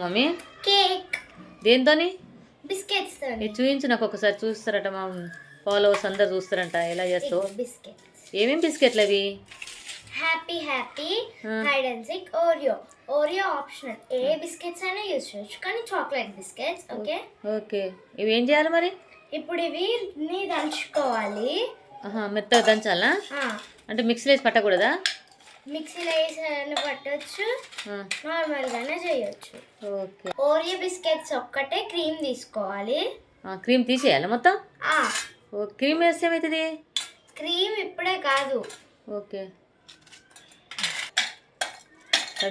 Mummy? Cake. దేంతోని biscuits ఇది చూపించు నాకు ఒకసారి చూస్తారట మా ఫాలోవర్స్ అందరు చూస్తారంట ఎలా చేస్తావు? బిస్కెట్స్. ఏమేం బిస్కెట్లు అవి? Happy happy. Hide and Seek Oreo. Oreo optional. A biscuits అయినా యూస్ చేయొచ్చు కానీ చాక్లెట్ బిస్కెట్స్ ఓకే? ఓకే. ఇవి ఏం చేయాలి మరి? ఇప్పుడు ఇవి నీ దంచుకోవాలి. ఆహా మెత్తగా దంచాలా? అంటే మిక్సీలో వేసి పట్టకూడదా? మిక్సీలో వేసి పట్టొచ్చు. నార్మల్గానే చేయొచ్చు. ఓకే. ఓరియో బిస్కెట్స్ ఒక్కటే క్రీమ్ తీసుకోవాలి. క్రీమ్ తీసేయాలా మొత్తం? క్రీమ్ వేస్తే ఏమవుతుంది క్రీమ్ ఇప్పుడే కాదు. ఓకే.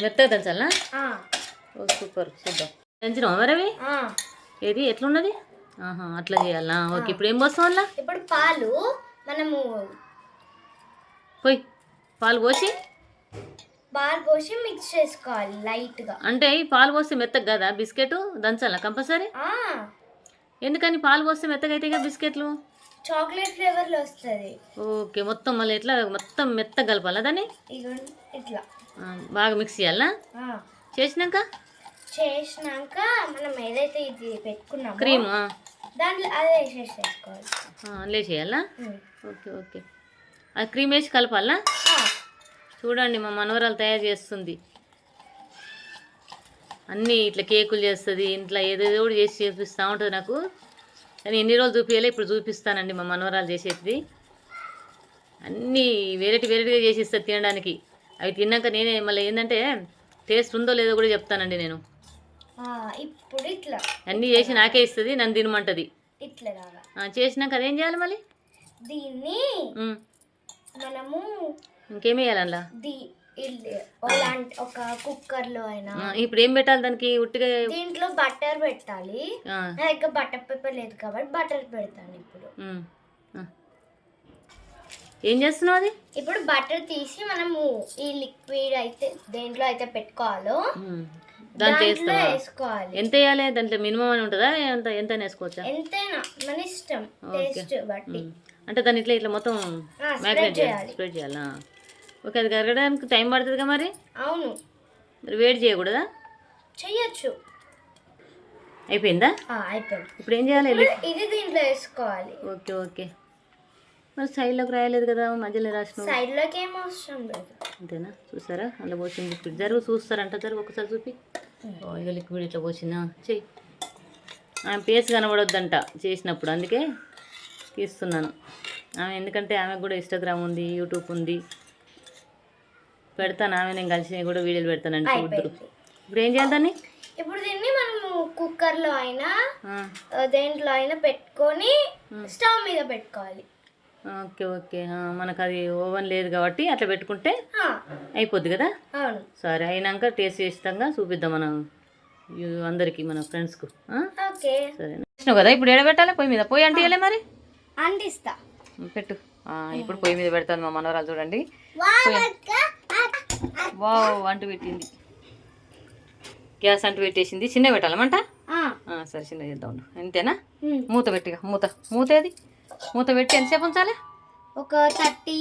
మెత్తగా దంచాలా ఆ. ఓ సూపర్ సూపర్. దంచినావా మరి అవి ఆ. ఏది ఎట్లున్నది? ఆహా అట్లా చేయాలా? ఓకే ఇప్పుడు ఏం పోస్తాం ఇప్పుడు పాలు మనము పోయి పాలు పోసి పాలు పోసి మిక్స్ చేసుకోవాలి లైట్గా అంటే ఈ పాలు పోస్తే మెత్తగా కదా? బిస్కెట్ దంచాలా? కంపల్సరీ? ఆ. ఎందుకని పాలు పోస్తే మెత్తగా అయితే బిస్కెట్లు? చాక్లెట్ ఫ్లేవర్లో వస్తుంది. ఓకే మొత్తం మళ్ళీ ఎట్లా? మొత్తం మెత్తగా కలపాలా దాన్ని? ఇట్లా. ఆ, బాగా మిక్స్ చేయాలా? ఆ. చేసినాక? చేసినాక మనం ఏదైతే ఇది పెట్టుకున్నామో క్రీమ్ దాంట్లో అదే వేసేసేసుకోవాలి అందులో చేయాలా. Okay okay. అది క్రీమ్ వేసి కలపాలా? ఆ, చూడండి మా మనవరాలు తయారు చేస్తుంది. అన్నీ ఇట్లా కేకులు చేస్తుంది ఇంట్లో ఏదేదో కూడా చేసి చూపిస్తూ ఉంటుంది నాకు. కానీ ఎన్ని రోజులు చూపించాలి ఇప్పుడు చూపిస్తానండి మా మనవరాలు చేసేది అన్నీ వెరైటీ వెరైటీగా చేసి ఇస్తుంది తినడానికి. అవి తిన్నాక నేనే మళ్ళీ ఏంటంటే టేస్ట్ ఉందో లేదో కూడా చెప్తానండి నేను. ఇప్పుడు ఇట్లా. అన్నీ చేసి నాకే ఇస్తుంది నన్ను తినమంటది. ఇట్లా చేసినాక అదేం చేయాలి మళ్ళీ? దీన్ని. మనము ఇంకేం వేయాలి అందులో ది ఇల్- అలాంటి ఒక కుక్కర్లో అయినా. ఆ, ఇప్పుడు ఏం పెట్టాలి దానికి? ఉట్టిగా దీంట్లో బటర్ పెట్టాలి. నా దగ్గర బటర్ పేపర్ లేదు కాబట్టి బటర్ పెడతాను ఇప్పుడు. ఏం చేస్తున్నావు అది? ఇప్పుడు బటర్ తీసి మనము ఈ లిక్విడ్ అయితే దేంట్లో అయితే పెట్టుకోవాలో. దాంట్లో వేసుకోవాలి. ఎంత వేయాలి? దాంట్లో మినిమం అని ఉంటుందా? ఎంత ఎంత వేసుకోవచ్చా? ఎంతైనా మన ఇష్టం. టేస్ట్ బట్టి. అంటే దాన్ని ఇట్లా ఇట్లా మొత్తం మ్యాగ్నేట్ చేయాలి. స్ప్రెడ్ చేయాలా? ఓకే అది కరగడానికి టైం పడుతుందిగా మరి? అవును. మరి వేడి చేయకూడదా? చెయ్యొచ్చు. అయిపోయిందా? అయిపోయింది. ఇప్పుడు ఏం చేయాలి ఇప్పుడు ఇది దీంట్లో వేసుకోవాలి. Okay okay. మరి సైడ్లోకి రాయలేదు కదా మధ్యలో రాసిన సైడ్లోకి ఏం అవసరం లేదు. అంతేనా? చూసారా? అలా పోసింది లిక్విడ్ జరుగు చూస్తారంట జరుగు ఒకసారి చూపి. ఇక లిక్విడ్ ఇట్లా పోసిందా? చెయ్యి. ఆమె పేస్ కనబడొద్దంట చేసినప్పుడు అందుకే తీస్తున్నాను. ఆమె ఎందుకంటే ఆమెకు కూడా ఇన్స్టాగ్రామ్ ఉంది యూట్యూబ్ ఉంది. పెడతాను. ఆమె నేను కలిసి కూడా వీడియోలు పెడతానండి చూద్దరు అయిపోయింది. ఇప్పుడు ఏం చేయాలి దాన్ని? ఇప్పుడు దీన్ని మనము కుక్కర్లో అయినా దేంట్లో అయినా పెట్టుకొని స్టవ్ మీద పెట్టుకోవాలి. Okay okay. మనకు అది ఓవెన్ లేదు కాబట్టి అట్లా పెట్టుకుంటే అయిపోద్ది కదా? సరే అయినాక టేస్ట్ చేస్తాగా చూపిద్దాం మనం అందరికీ మన ఫ్రెండ్స్కు. సరే. కదా? ఇప్పుడు ఎడ పెట్టాలి పొయ్యి మీద. పొయ్యి అంటే మరి? అందిస్తా పెట్టు. ఇప్పుడు పొయ్యి మీద పెడతాను మా మనవరాలు చూడండి. వావ్ అంటు పెట్టింది. గ్యాస్ అంటు పెట్టేసింది. చిన్న పెట్టాలమంట సరే చిన్న చేద్దాం. అంతేనా. మూత పెట్టిగా మూత. మూత ఏది? మూత పెట్టి ఎంతసేపు ఉంచాలి? ఒక థర్టీ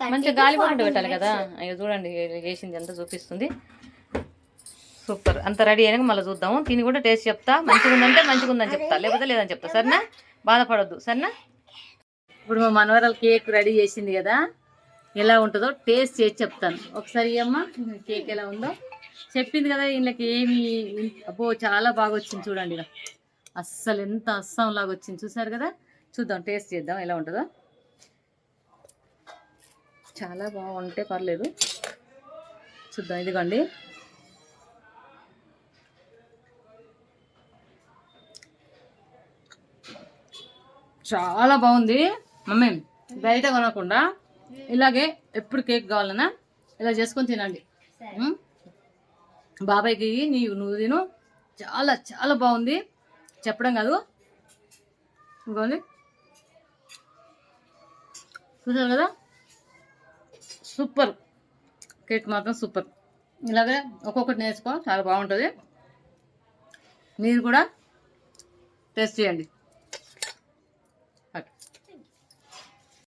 మంచిగా గాలి పడకుండా పెట్టాలి కదా. అయ్యో చూడండి చేసింది ఎంత చూపిస్తుంది. సూపర్. అంత రెడీ అయినాక మళ్ళీ చూద్దాము. తిని కూడా టేస్ట్ చెప్తా. మంచిగా ఉందంటే మంచిగా ఉందని చెప్తా. లేకపోతే లేదని చెప్తా. సరేనా? బాధపడొద్దు. సరేనా? ఇప్పుడు మా మనవరాలు కేక్ రెడీ చేసింది కదా. ఎలా ఉంటుందో టేస్ట్ చేసి చెప్తాను. ఒకసారి అమ్మ కేక్ ఎలా ఉందో. చెప్పింది కదా వీళ్ళకి ఏమి అబ్బో చాలా బాగా వచ్చింది చూడండి ఇలా అస్సలు ఎంత అస్సం లాగా వచ్చింది చూసారు కదా? చూద్దాం టేస్ట్ చేద్దాం ఎలా ఉంటుందో. చాలా బాగుంటే పర్లేదు. చూద్దాం ఇదిగోండి. చాలా బాగుంది. మమ్మీ బయట కొనకుండా ఇలాగే ఎప్పుడు కేక్ కావాలన్నా ఇలా చేసుకొని తినండి. బాబాయ్కి నీవు నువ్వు తిను. చాలా చాలా బాగుంది. చెప్పడం కాదు. ఇంకోండి. చూసారు కదా? సూపర్. కేక్ మాత్రం సూపర్. ఇలాగే ఒక్కొక్కటి నేర్చుకో చాలా బాగుంటుంది. మీరు కూడా టెస్ట్ చేయండి.